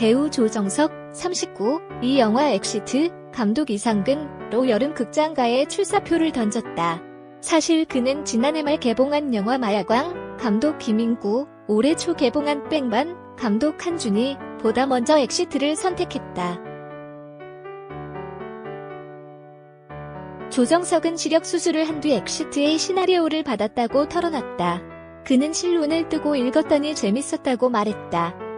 배우 조정석 39, 이 영화 엑시트, 감독 이상근 로 여름 극장가에 출사표를 던졌다. 사실 그는 지난해 말 개봉한 영화 마야광, 감독 김인구, 올해 초 개봉한 뺑반, 감독 한준이 보다 먼저 엑시트를 선택했다. 조정석은 시력 수술을 한 뒤 엑시트의 시나리오를 받았다고 털어놨다. 그는 실론을 뜨고 읽었더니 재밌었다고 말했다.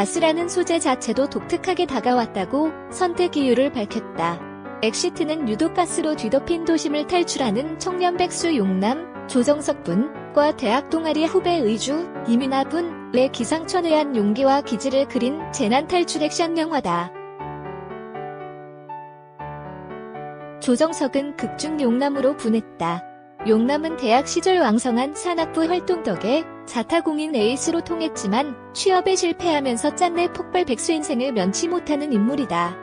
가수라는 소재 자체도 독특하게 다가왔다고 선택 이유를 밝혔다. 엑시트는 유독 가스로 뒤덮인 도심을 탈출하는 청년 백수 용남 조정석 분과 대학 동아리 후배 의주 이민아 분의 기상천외한 용기와 기질을 그린 재난 탈출 액션 영화다. 조정석은 극중 용남으로 분했다. 용남은 대학 시절 왕성한 산악부 활동 덕에 자타공인 에이스로 통했지만 취업에 실패하면서 짠내 폭발 백수 인생을 면치 못하는 인물이다.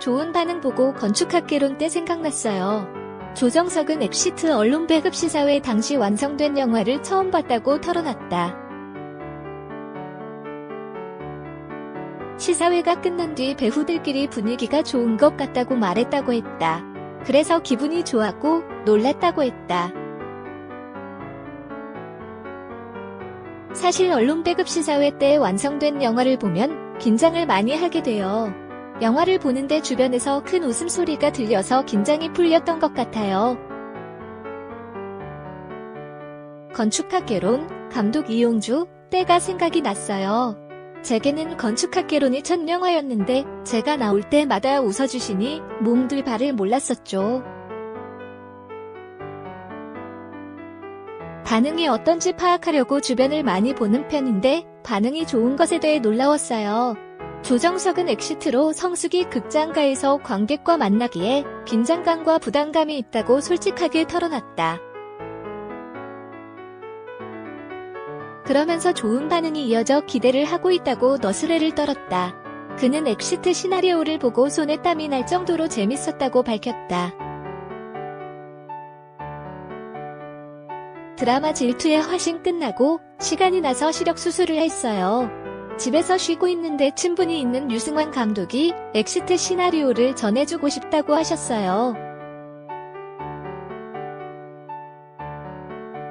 좋은 반응 보고 건축학개론 때 생각났어요. 조정석은 엑시트 언론 배급 시사회 당시 완성된 영화를 처음 봤다고 털어놨다. 시사회가 끝난 뒤 배우들끼리 분위기가 좋은 것 같다고 말했다고 했다. 그래서 기분이 좋았고 놀랐다고 했다. 사실 언론 배급 시사회 때 완성된 영화를 보면 긴장을 많이 하게 돼요. 영화를 보는데 주변에서 큰 웃음소리가 들려서 긴장이 풀렸던 것 같아요. 건축학개론, 감독 이용주, 때가 생각이 났어요. 제게는 건축학개론이 첫 영화였는데 제가 나올 때마다 웃어주시니 몸둘 바를 몰랐었죠. 반응이 어떤지 파악하려고 주변을 많이 보는 편인데 반응이 좋은 것에 대해 놀라웠어요. 조정석은 엑시트로 성수기 극장가에서 관객과 만나기에 긴장감과 부담감이 있다고 솔직하게 털어놨다. 그러면서 좋은 반응이 이어져 기대를 하고 있다고 너스레를 떨었다. 그는 엑시트 시나리오를 보고 손에 땀이 날 정도로 재밌었다고 밝혔다. 드라마 질투의 화신 끝나고 시간이 나서 시력 수술을 했어요. 집에서 쉬고 있는데 친분이 있는 유승환 감독이 엑시트 시나리오를 전해주고 싶다고 하셨어요.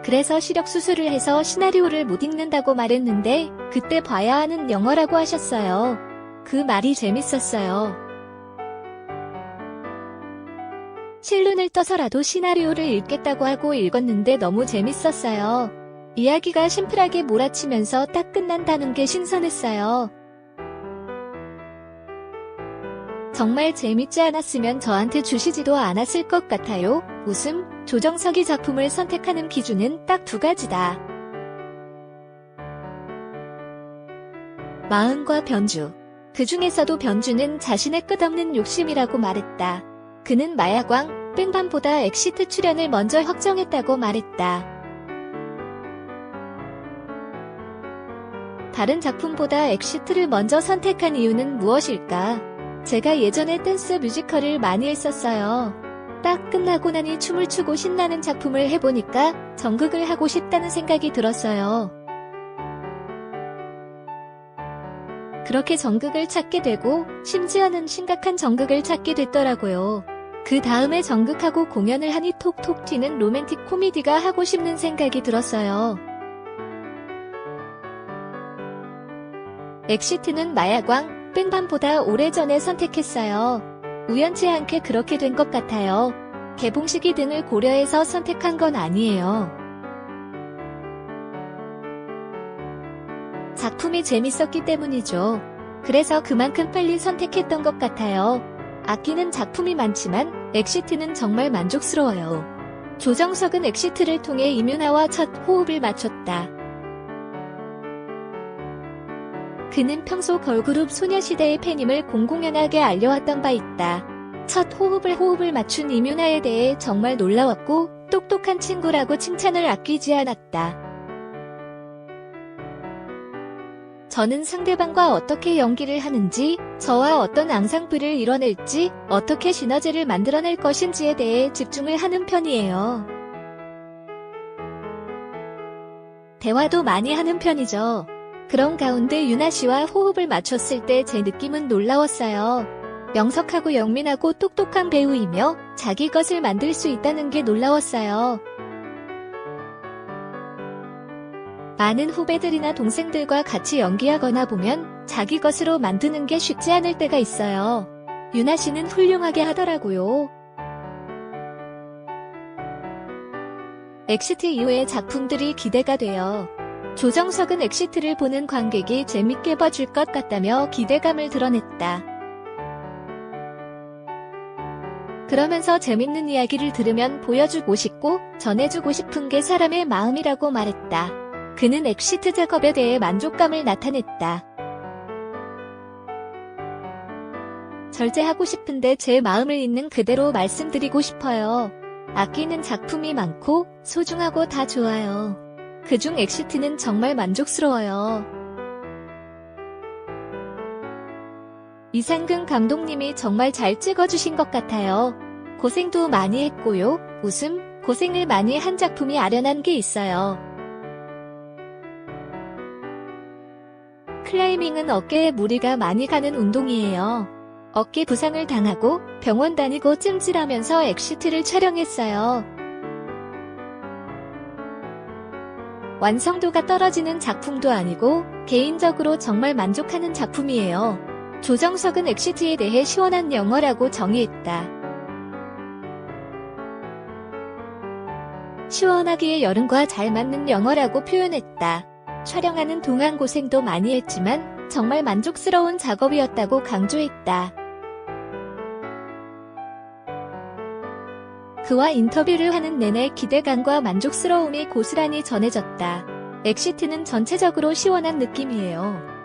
그래서 시력 수술을 해서 시나리오를 못 읽는다고 말했는데 그때 봐야 하는 영화라고 하셨어요. 그 말이 재밌었어요. 실눈을 떠서라도 시나리오를 읽겠다고 하고 읽었는데 너무 재밌었어요. 이야기가 심플하게 몰아치면서 딱 끝난다는 게 신선했어요. 정말 재밌지 않았으면 저한테 주시지도 않았을 것 같아요. 웃음, 조정석이 작품을 선택하는 기준은 딱 두 가지다. 마음과 변주. 그 중에서도 변주는 자신의 끝없는 욕심이라고 말했다. 그는 마야광, 뺑밤보다 엑시트 출연을 먼저 확정했다고 말했다. 다른 작품보다 엑시트를 먼저 선택한 이유는 무엇일까? 제가 예전에 댄스 뮤지컬을 많이 했었어요. 딱 끝나고 나니 춤을 추고 신나는 작품을 해보니까 전극을 하고 싶다는 생각이 들었어요. 그렇게 전극을 찾게 되고 심지어는 심각한 전극을 찾게 됐더라고요. 그 다음에 전극하고 공연을 하니 톡톡 튀는 로맨틱 코미디가 하고 싶는 생각이 들었어요. 엑시트는 마야광, 뺑밤보다 오래전에 선택했어요. 우연치 않게 그렇게 된 것 같아요. 개봉 시기 등을 고려해서 선택한 건 아니에요. 작품이 재밌었기 때문이죠. 그래서 그만큼 빨리 선택했던 것 같아요. 아끼는 작품이 많지만 엑시트는 정말 만족스러워요. 조정석은 엑시트를 통해 이윤아와 첫 호흡을 맞췄다. 그는 평소 걸그룹 소녀시대의 팬임을 공공연하게 알려왔던 바 있다. 첫 호흡을 호흡을 맞춘 이윤아에 대해 정말 놀라웠고 똑똑한 친구라고 칭찬을 아끼지 않았다. 저는 상대방과 어떻게 연기를 하는지, 저와 어떤 앙상블을 이뤄낼지, 어떻게 시너지를 만들어낼 것인지에 대해 집중을 하는 편이에요. 대화도 많이 하는 편이죠. 그런 가운데 유나 씨와 호흡을 맞췄을 때 제 느낌은 놀라웠어요. 명석하고 영민하고 똑똑한 배우이며 자기 것을 만들 수 있다는 게 놀라웠어요. 많은 후배들이나 동생들과 같이 연기하거나 보면 자기 것으로 만드는 게 쉽지 않을 때가 있어요. 유나 씨는 훌륭하게 하더라고요. 엑시트 이후의 작품들이 기대가 돼요. 조정석은 엑시트를 보는 관객이 재밌게 봐줄 것 같다며 기대감을 드러냈다. 그러면서 재밌는 이야기를 들으면 보여주고 싶고 전해주고 싶은 게 사람의 마음이라고 말했다. 그는 엑시트 작업에 대해 만족감을 나타냈다. 절제하고 싶은데 제 마음을 있는 그대로 말씀드리고 싶어요. 아끼는 작품이 많고 소중하고 다 좋아요. 그중 엑시트는 정말 만족스러워요. 이상근 감독님이 정말 잘 찍어주신 것 같아요. 고생도 많이 했고요. 웃음, 고생을 많이 한 작품이 아련한 게 있어요. 클라이밍은 어깨에 무리가 많이 가는 운동이에요. 어깨 부상을 당하고 병원 다니고 찜질하면서 엑시트를 촬영했어요. 완성도가 떨어지는 작품도 아니고 개인적으로 정말 만족하는 작품이에요. 조정석은 엑시트에 대해 시원한 영어라고 정의했다. 시원하기에 여름과 잘 맞는 영어라고 표현했다. 촬영하는 동안 고생도 많이 했지만 정말 만족스러운 작업이었다고 강조했다. 그와 인터뷰를 하는 내내 기대감과 만족스러움이 고스란히 전해졌다. 엑시트는 전체적으로 시원한 느낌이에요.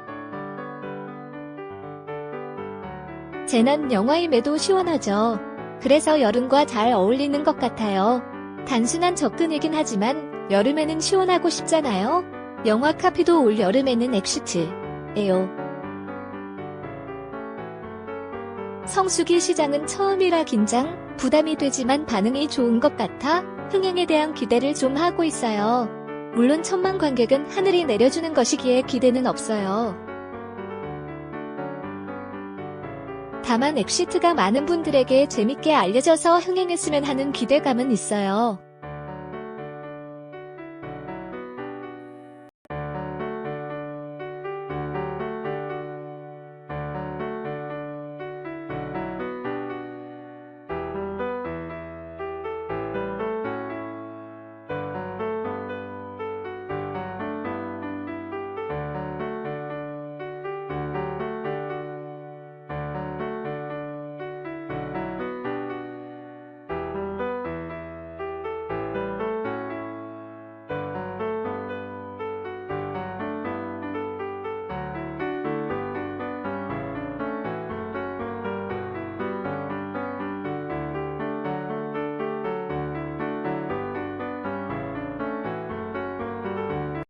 재난 영화임에도 시원하죠. 그래서 여름과 잘 어울리는 것 같아요. 단순한 접근이긴 하지만 여름에는 시원하고 싶잖아요. 영화 카피도 올 여름에는 엑시트예요. 성수기 시장은 처음이라 긴장, 부담이 되지만 반응이 좋은 것 같아 흥행에 대한 기대를 좀 하고 있어요. 물론 천만 관객은 하늘이 내려주는 것이기에 기대는 없어요. 다만 엑시트가 많은 분들에게 재밌게 알려져서 흥행했으면 하는 기대감은 있어요.